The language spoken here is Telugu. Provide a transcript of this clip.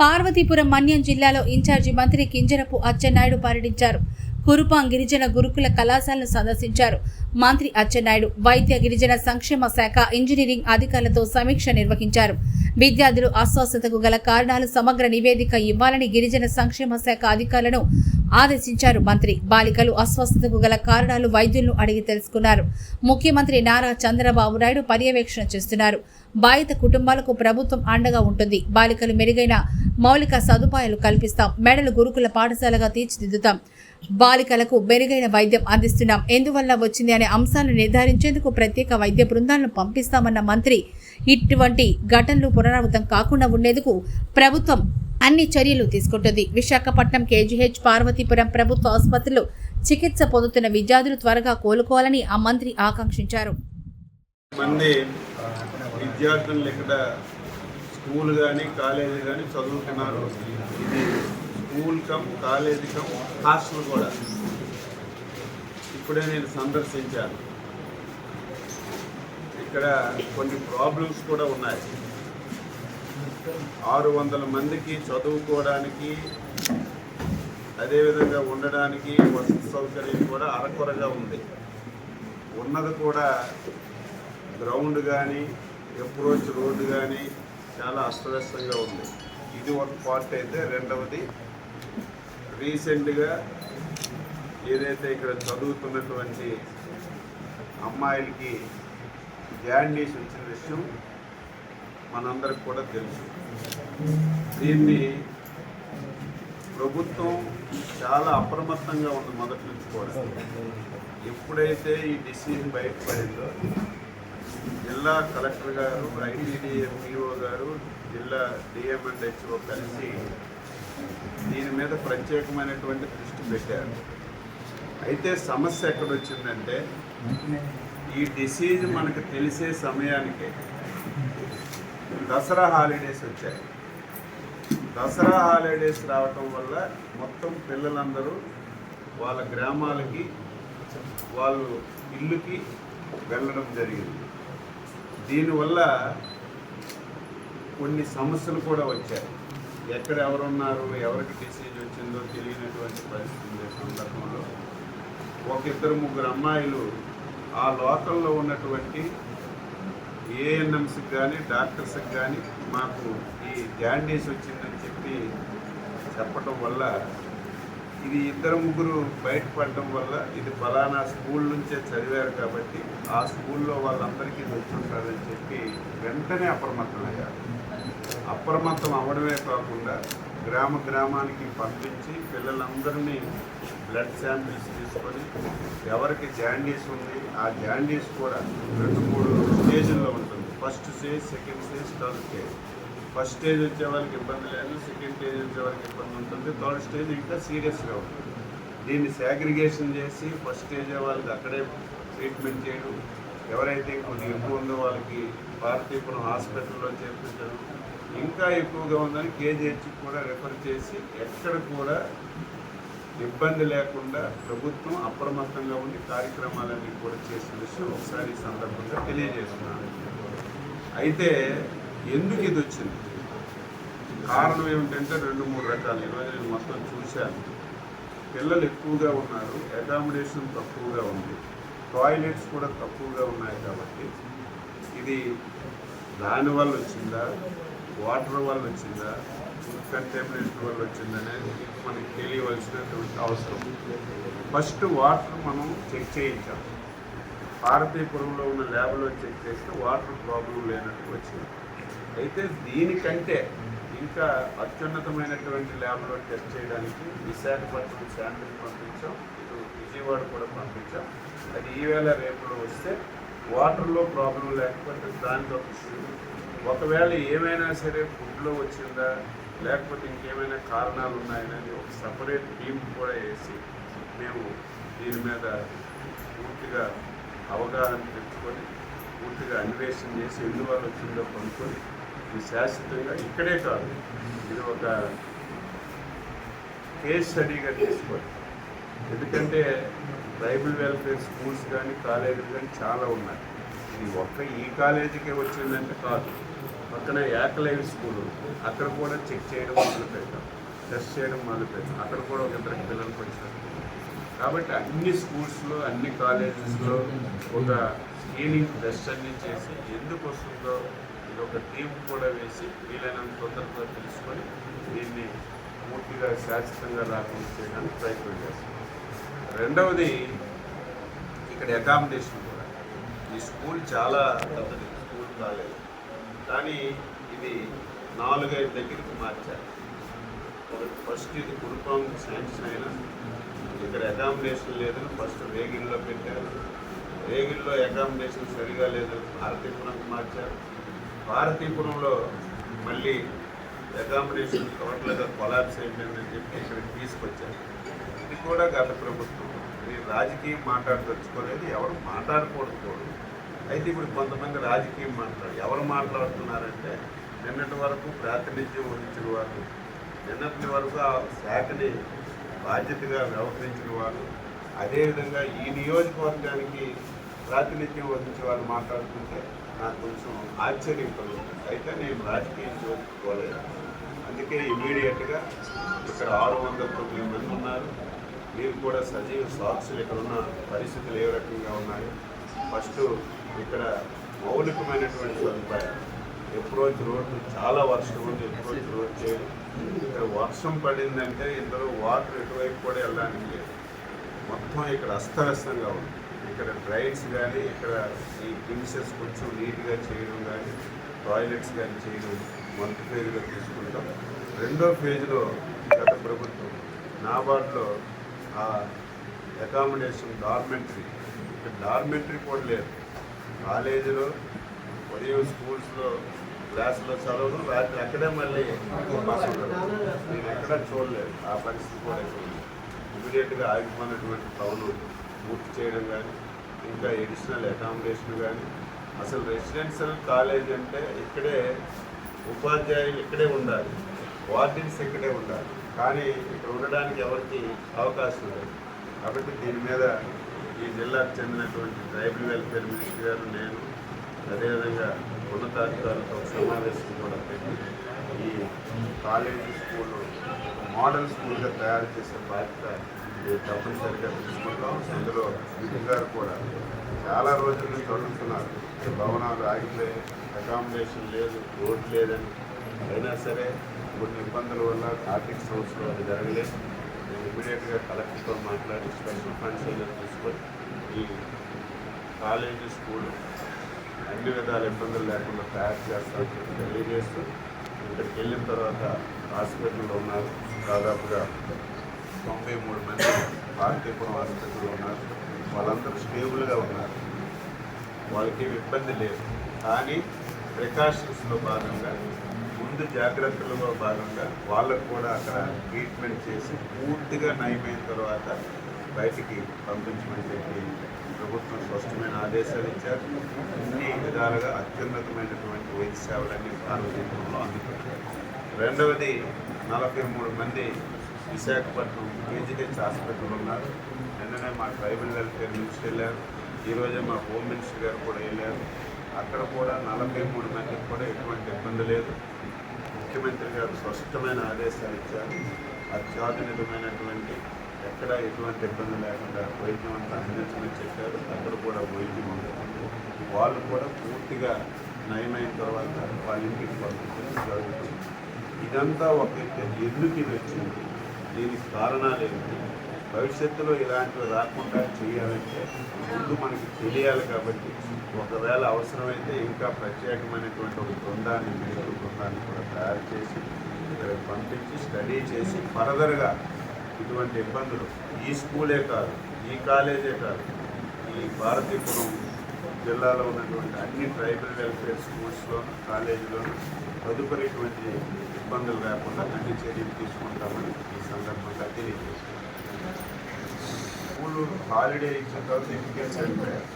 పార్వతీపురం మన్యం జిల్లాలో ఇన్ఛార్జి మంత్రి కింజరపు అచ్చెన్నాయుడు పర్యటించారు. కురుపాం గిరిజన గురుకుల కళాశాలను సందర్శించారు. మంత్రి అచ్చెన్నాయుడు వైద్య గిరిజన సంక్షేమ శాఖ ఇంజనీరింగ్ అధికారులతో సమీక్ష నిర్వహించారు. విద్యార్థులు అస్వస్థతకు గల కారణాలు సమగ్ర నివేదిక ఇవ్వాలని గిరిజన సంక్షేమ శాఖ అధికారులను ఆదేశించారు. మంత్రి బాలికలు అస్వస్థతకు గల కారణాలు వైద్యులను అడిగి తెలుసుకున్నారు. ముఖ్యమంత్రి నారా చంద్రబాబు నాయుడు పర్యవేక్షణ చేస్తున్నారు. బాధిత కుటుంబాలకు ప్రభుత్వం అండగా ఉంటుంది. బాలికలు మెరుగైన మౌలిక సదుపాయాలు కల్పిస్తాం. మెడలు గురుకుల పాఠశాలగా తీర్చిదిద్దుతాం. బాలికలకు మెరుగైన వైద్యం అందిస్తున్నాం. ఎందువల్ల వచ్చింది అనే అంశాలను నిర్ధారించేందుకు ప్రత్యేక వైద్య బృందాలను పంపిస్తామన్న మంత్రి ఇటువంటి ఘటనలు పునరావృతం కాకుండా ఉండేందుకు ప్రభుత్వం అన్ని చర్యలు తీసుకుంటుంది. విశాఖపట్నం కేజీహెచ్ పార్వతీపురం ప్రభుత్వ ఆసుపత్రిలో చికిత్స పొందుతున్న విద్యార్థులు త్వరగా కోలుకోవాలని ఆ మంత్రి ఆకాంక్షించారు. మంది విద్యార్థులు ఇక్కడ స్కూల్ కానీ కాలేజీ కానీ చదువుతున్నారు. ఇది school cum college cum hostel కూడా. ఇప్పుడే నేను సందర్శించాను. ఇక్కడ కొన్ని ప్రాబ్లమ్స్ కూడా ఉన్నాయి. ఆరు వందల మందికి చదువుకోవడానికి అదేవిధంగా ఉండడానికి వసతి సౌకర్యం కూడా అరకొరగా ఉంది. ఉన్నది కూడా గ్రౌండ్ కానీ అప్రోచ్ రోడ్డు కానీ చాలా అస్తవ్యస్తంగా ఉంది. ఇది ఒక పార్ట్ అయితే. రెండవది రీసెంట్గా ఏదైతే ఇక్కడ చదువుతున్నటువంటి అమ్మాయిలకి జాండీస్ వచ్చిన విషయం మనందరికి కూడా తెలుసు. దీన్ని ప్రభుత్వం చాలా అప్రమత్తంగా ఉంది మొదటి నుంచి కూడా. ఎప్పుడైతే ఈ డిసిజన్ బయటపడిందో జిల్లా కలెక్టర్ గారు ఐటీడీఎంఈఓ గారు జిల్లా డిఎం హెచ్ఓ కలిసి దీని మీద ప్రత్యేకమైనటువంటి దృష్టి పెట్టారు. అయితే సమస్య ఎక్కడొచ్చిందంటే ఈ డిసీజ్ మనకు తెలిసే సమయానికే దసరా హాలిడేస్ వచ్చాయి. దసరా హాలిడేస్ రావటం వల్ల మొత్తం పిల్లలందరూ వాళ్ళ గ్రామాలకి వాళ్ళు ఇల్లుకి వెళ్ళడం జరిగింది. దీనివల్ల కొన్ని సమస్యలు కూడా వచ్చాయి. ఎక్కడ ఎవరున్నారు ఎవరికి డిసీజ్ వచ్చిందో తెలియనటువంటి పరిస్థితి సందర్భంలో. ఒక ఇద్దరు ముగ్గురు అమ్మాయిలు ఆ లోకల్లో ఉన్నటువంటి ఏఎన్ఎంస్కి కానీ డాక్టర్స్కి కానీ మాకు ఈ జాండీస్ వచ్చిందని చెప్పి చెప్పటం వల్ల ఇది ఇద్దరు ముగ్గురు బయటపడటం వల్ల ఇది ఫలానా స్కూల్ నుంచే చదివారు కాబట్టి ఆ స్కూల్లో వాళ్ళందరికీ ఇది చెప్పి వెంటనే అప్రమత్తం అయ్యారు అప్రమత్తం అవ్వడమే కాకుండా గ్రామ గ్రామానికి పంపించి పిల్లలందరినీ బ్లడ్ శాంపిల్స్ తీసుకొని ఎవరికి జాండీస్ ఉంది ఆ జాండీస్ కూడా రెండు మూడు స్టేజ్ల్లో ఉంటుంది. First stage second stage third stage first stage వచ్చే వాళ్ళకి ఇబ్బంది లేదు సెకండ్ స్టేజ్ వచ్చే వాళ్ళకి ఇబ్బంది ఉంటుంది థర్డ్ స్టేజ్ ఇంకా సీరియస్గా ఉంటుంది. దీన్ని సాగ్రిగేషన్ చేసి ఫస్ట్ స్టేజ్ వాళ్ళకి అక్కడే ట్రీట్మెంట్ చేయడం ఎవరైతే కొద్దిగా ఎక్కువ ఉందో వాళ్ళకి పార్తీపురం హాస్పిటల్లో చేర్పించడం ఇంకా ఎక్కువగా ఉందని కేజీహెచ్ కూడా రెఫర్ చేసి ఎక్కడ కూడా ఇబ్బంది లేకుండా ప్రభుత్వం అప్రమత్తంగా ఉండి కార్యక్రమాలన్నీ కూడా చేసిన విషయం ఒకసారి ఈ సందర్భంగా తెలియజేస్తున్నాను. అయితే ఎందుకు ఇది వచ్చింది? కారణం ఏమిటంటే రెండు మూడు రకాలు. ఈరోజు నేను మొత్తం చూశాను. పిల్లలు ఎక్కువగా ఉన్నారు. అకామిడేషన్ తక్కువగా ఉంది. టాయిలెట్స్ కూడా తక్కువగా ఉన్నాయి కాబట్టి ఇది దానివల్ల వచ్చిందా? వాటర్ వల్ల వచ్చిందా? ఫుడ్ కంటామినేషన్ వల్ల వచ్చిందనేది మనకి తెలియవలసినటువంటి అవసరం. ఫస్ట్ వాటర్ మనం చెక్ చేయించాం భారతీయపురంలో ఉన్న ల్యాబ్లో చెక్ చేస్తే వాటర్ ప్రాబ్లం లేనట్టు వచ్చింది. అయితే దీనికంటే ఇంకా అత్యున్నతమైనటువంటి ల్యాబ్లో టెస్ట్ చేయడానికి విశాఖపట్నం శాంపిల్ పంపించాం. ఇటు విజయవాడ కూడా పంపించాం. అది ఈవేళ రేపులో వస్తే వాటర్లో ప్రాబ్లం లేకపోతే దానితో ఒకవేళ ఏమైనా సరే ఫుడ్లో వచ్చిందా? లేకపోతే ఇంకేమైనా కారణాలు ఉన్నాయనేది ఒక సపరేట్ టీం కూడా వేసి మేము దీని మీద పూర్తిగా అవగాహన తెచ్చుకొని పూర్తిగా అన్వేషణ చేసి ఎందువల్ల వచ్చిందో కొనుక్కొని ఇది శాశ్వతంగా ఇక్కడే కాదు. ఇది ఒక కేస్ స్టడీగా తీసుకోవాలి ఎందుకంటే ట్రైబల్ వెల్ఫేర్ స్కూల్స్ కానీ కాలేజీలు కానీ చాలా ఉన్నాయి. ఇది ఒక్క ఈ కాలేజీకే వచ్చిందంటే కాదు. పక్కన ఏకలైవ్ స్కూల్. అక్కడ కూడా చెక్ చేయడం మొదలు పెట్టాం. టెస్ట్ చేయడం మొదలు పెట్టాం. అక్కడ కూడా ఒక ఇద్దరు పిల్లలు వచ్చారు కాబట్టి అన్ని స్కూల్స్లో అన్ని కాలేజెస్లో ఒక స్క్రీనింగ్ టెస్ట్ అన్ని చేసి ఎందుకు వస్తుందో ఇది ఒక టీం కూడా వేసి వీలైనంత తొందరగా తెలుసుకొని దీన్ని పూర్తిగా శాశ్వతంగా రాకుండా చేయడానికి ప్రయత్నం చేస్తాం. రెండవది ఇక్కడ అకామిడేషన్ కూడా. ఈ స్కూల్ చాలా పెద్దది. స్కూల్ కాలేదు కానీ ఇది నాలుగైదు దగ్గరికి మార్చారు. ఒకటి ఫస్ట్ ఇది కురుపాం శాంక్షన్ అయినా ఇక్కడ అకామిడేషన్ లేదని ఫస్ట్ రేగిల్లో పెట్టారు. రేగిల్లో అకామిడేషన్ సరిగా లేదు భారతీపురంకి మార్చారు. భారతీపురంలో మళ్ళీ అకామిడేషన్ టోటల్గా కొలాబ్స్ అయిపోయిందని చెప్పి ఇక్కడికి తీసుకొచ్చారు. ఇది కూడా గత ప్రభుత్వం. ఈ రాజకీయం మాట్లాడదలుచుకోలేదు ఎవరు మాట్లాడకూడదు. కూడా అయితే ఇప్పుడు కొంతమంది రాజకీయం మాట్లాడు ఎవరు మాట్లాడుతున్నారంటే నిన్నటి వరకు ప్రాతినిధ్యం వహించిన వాళ్ళు నిన్నటి వరకు ఆ శాఖని బాధ్యతగా వ్యవహరించిన వాళ్ళు అదేవిధంగా ఈ నియోజకవర్గానికి ప్రాతినిధ్యం వహించే వాళ్ళు మాట్లాడుతుంటే నాకు కొంచెం ఆశ్చర్యం కలుగుతుంది. అయితే నేను రాజకీయం చూసుకోలేదు అందుకే ఇమీడియట్గా ఇక్కడ ఆరు వందల తొమ్మిది మంది ఉన్నారు. మీరు కూడా సజీవ సాక్షులు ఇక్కడ ఉన్న పరిస్థితులు ఏ రకంగా ఉన్నాయి? ఫస్ట్ ఇక్కడ మౌలికమైనటువంటి సదుపాయాలు అప్రోచ్ రోడ్డు చాలా వర్షం ఉంది అప్రోచ్ రోడ్ చేయదు ఇక్కడ వర్షం పడిందంటే ఇందులో వాటర్ ఎటువైపు కూడా వెళ్ళడానికి లేదు. మొత్తం ఇక్కడ అస్తవ్యస్తంగా ఉంది. ఇక్కడ డ్రైన్స్ కానీ ఇక్కడ ఈ కిమ్సెస్ కొంచెం నీట్గా చేయడం కానీ టాయిలెట్స్ కానీ చేయడం మొదటి ఫేజ్లో తీసుకుంటాం. రెండో ఫేజ్లో గత ప్రభుత్వం నాబార్డ్లో ఆ అకామిడేషన్ డార్మెంటరీ ఇక్కడ డార్మెంటరీ కూడా లేదు. కాలేజీలో ఉదయం స్కూల్స్లో క్లాసులో చదవడం రాత్రి అక్కడే మళ్ళీ బస్సు నేను ఎక్కడా చూడలేదు. ఆ పరిస్థితి కూడా ఇమీడియట్గా ఆగిపోయినటువంటి పనులు పూర్తి చేయడం కానీ ఇంకా ఎడిషనల్ అకామిడేషన్ కానీ అసలు రెసిడెన్షియల్ కాలేజ్ అంటే ఇక్కడే ఉపాధ్యాయులు ఇక్కడే ఉండాలి. వార్డెన్స్ ఇక్కడే ఉండాలి. కానీ ఇక్కడ ఉండడానికి ఎవరికి అవకాశం లేదు. కాబట్టి దీని మీద ఈ జిల్లాకు చెందినటువంటి ట్రైబల్ వెల్ఫేర్ మినిస్టర్ గారు నేను అదేవిధంగా ఉన్నతాధికారులతో సమావేశం కూడా పెట్టి ఈ కాలేజీ స్కూల్ మోడల్ స్కూల్గా తయారు చేసే బాధ్యత ఇది తప్పనిసరిగా తీసుకుంటాం. అందులో విధి గారు కూడా చాలా రోజుల నుంచి అడుగుతున్నారు ఈ భవనాలు ఆగిపోయి అకామిడేషన్ లేదు రోడ్ లేదని. అయినా సరే కొన్ని ఇబ్బందుల వల్ల ఆర్థిక సంవత్సరం అది జరగలేదు. ఇమీడియట్గా కలెక్టర్తో మాట్లాడి స్పెషల్ ఫండ్స్ ఏదో తీసుకొని ఈ కాలేజీ స్కూల్ అన్ని విధాల ఇబ్బందులు లేకుండా తయారు చేస్తామని తెలియజేస్తూ ఇక్కడికి వెళ్ళిన తర్వాత హాస్పిటల్లో ఉన్నారు. దాదాపుగా తొంభై మూడు మంది భారతీయపురం హాస్పిటల్లో ఉన్నారు. వాళ్ళందరూ స్టేబుల్గా ఉన్నారు. వాళ్ళకి ఇబ్బంది లేదు. కానీ ప్రికాషన్స్లో భాగంగా ముందు జాగ్రత్తలలో భాగంగా వాళ్ళకు కూడా అక్కడ ట్రీట్మెంట్ చేసి పూర్తిగా నయమైన తర్వాత బయటికి పంపించమని చెప్పి ప్రభుత్వం స్పష్టమైన ఆదేశాలు ఇచ్చారు. అన్ని విధాలుగా అత్యున్నతమైనటువంటి వైద్య సేవలన్నీ భారతదేశంలో అందుకుంటారు రెండవది నలభై మూడు మంది విశాఖపట్నం కేజీహెచ్ హాస్పిటల్ ఉన్నారు. నిన్ననే మా ట్రైబల్ వెల్ఫేర్ మినిస్టర్ వెళ్ళారు. ఈరోజే మా హోమ్ మినిస్టర్ గారు కూడా వెళ్ళారు. అక్కడ కూడా నలభై మూడు మందికి కూడా ఎటువంటి ఇబ్బంది లేదు. గారు స్పష్టమైన ఆదేశాలు ఇచ్చారు. అత్యాధునికమైనటువంటి ఎక్కడ ఎటువంటి ఇబ్బంది లేకుండా వైద్యం అంతా అందించమని చెప్పారు. అక్కడ కూడా వైద్యం ఉంటుంది వాళ్ళు కూడా పూర్తిగా నయమైన తర్వాత వాళ్ళ ఇంటికి పంపించడం జరుగుతుంది. ఇదంతా ఒక ఎందుకు ఇది వచ్చింది? దీనికి కారణాలు ఏమిటి? భవిష్యత్తులో ఇలాంటివి రాకుండా చేయాలంటే ముందు మనకి తెలియాలి కాబట్టి ఒకవేళ అవసరమైతే ఇంకా ప్రత్యేకమైనటువంటి ఒక బృందాన్ని మెడికల్ బృందాన్ని కూడా తయారు చేసి పంపించి స్టడీ చేసి ఫర్దర్గా ఇటువంటి ఇబ్బందులు ఈ స్కూలే కాదు ఈ కాలేజే కాదు ఈ భారతీపురం జిల్లాలో ఉన్నటువంటి అన్ని ట్రైబల్ వెల్ఫేర్ స్కూల్స్లోను కాలేజీలోను తదుపరి ఇటువంటి ఇబ్బందులు లేకుండా అన్ని చర్యలు తీసుకుంటామని ఈ సందర్భంగా తెలియజేస్తాం స్కూల్ హాలిడే ఇచ్చిన తర్వాత ఇంటికే సరిపోయారు